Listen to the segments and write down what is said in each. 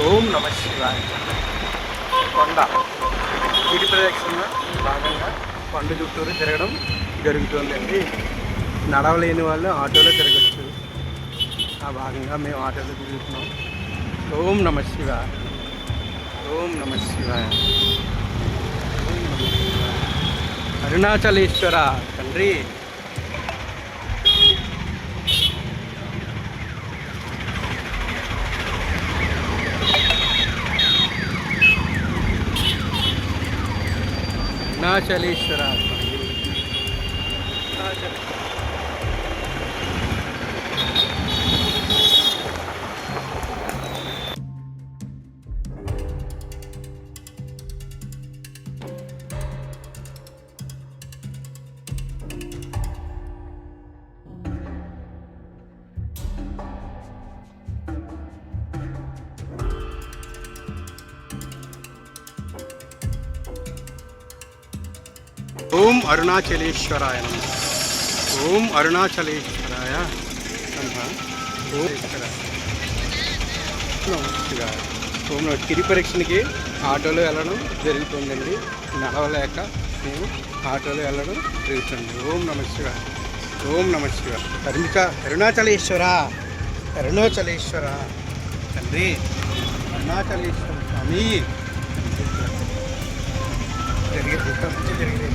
ఓం నమ శివాయ. కొండ. గిరి ప్రదక్షిణ భాగంగా కొండ చుట్టూరు తిరగడం జరుగుతుందండి. నడవలేని వాళ్ళు ఆటోలో తిరగచ్చు. ఆ భాగంగా మేము ఆటోలో తిరుగుతున్నాం. ఓం నమ శివాయ. ఓం నమ శివాయ. ఓం నమ శివాయ. అరుణాచలేశ్వర తండ్రి. అరుణాచలేశ్వర ఓం అరుణాచలేశ్వరాయ నమ. ఓం అరుణాచలేశ్వరాయ ఓం ఈశ్వరాయ. నమ ఆటోలో వెళ్ళడం జరుగుతుందండి. నడవలేక మేము ఆటోలో వెళ్ళడం జరుగుతుంది. ఓం నమ శివ ఓం నమ శివ అరుణిక అరుణాచలేశ్వర. అరుణాచలేశ్వర తండ్రి. అరుణాచలేశ్వర స్వామి. జరిగే జరిగే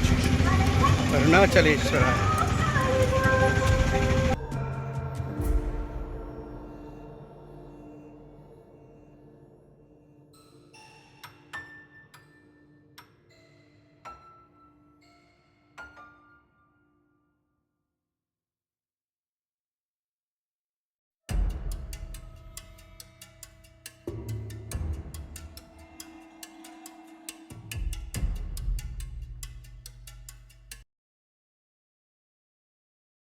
అరుణాచలేశ్వర